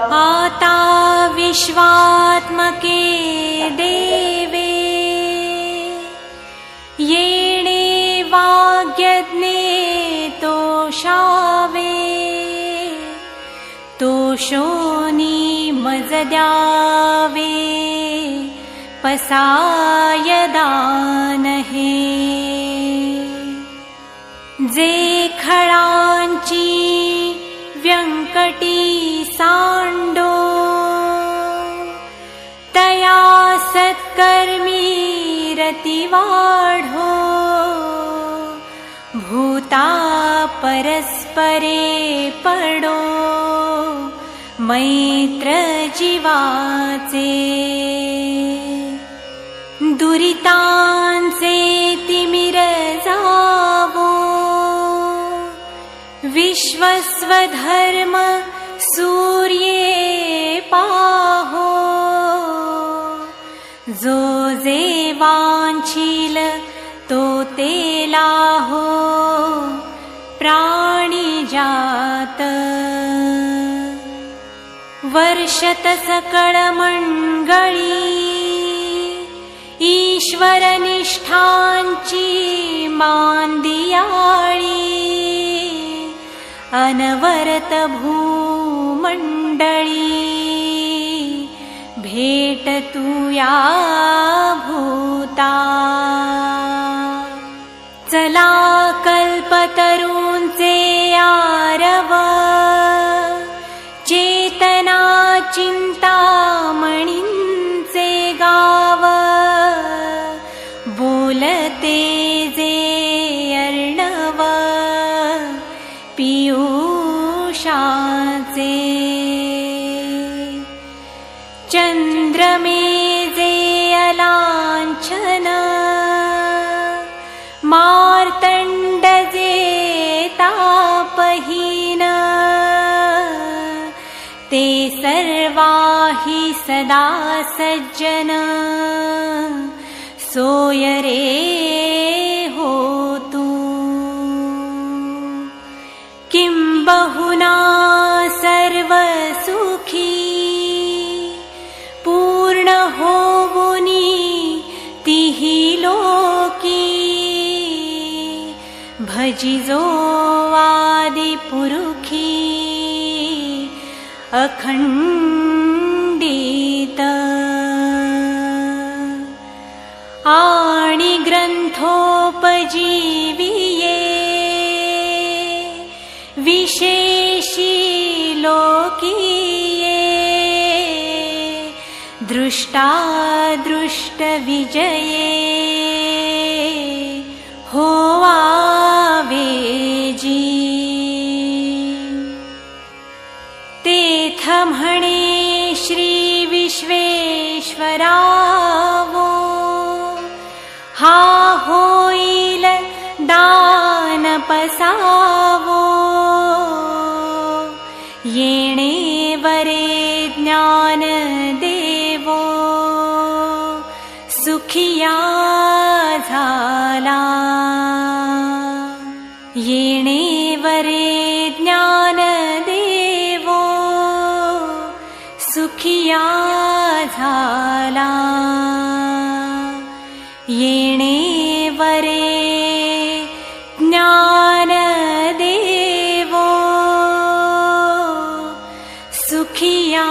आता विश्वात्मके देवे। येणे वाग्यज्ञे तोषावे। तोषोनी मजद्यावे पसायदानहे। जे खळांची रतिवाढो भूता परस्परे पडो। मैत्र जीवाचे दुरितांचे तिमिर जावो। विश्वस्वधर्म सूर्ये पाहो जो जे वाञ्छील तो तेलाहो प्राणिजात वर्षत सकळमण्गळी ईश्वरनिष्ठाञ्ची मान्दियाळी अनवरत भूमण्डळी भेट या भूता. चला कल्पतरूंचे आरव. चेतना चिंतामणींचे गा सर्वाहि सदा सज्जन। सोयरे होतु किं बहुना सर्वसुखी। पूर्ण होवुनी तिहि लोकी। भजिजो आदिपुरुखी आणि ग्रन्थोपजीविये। विशेषी लोकीये। दृष्टादृष्टविजये। होवावेजी तेथ म्हणे श्रीविश्वेश्वरावो। हा होईल दानपसावो। येणे वरे ज्ञान देवो सुखिया झाला। येणे सुखिया झाला येणे वरे ज्ञान देवो सुखिया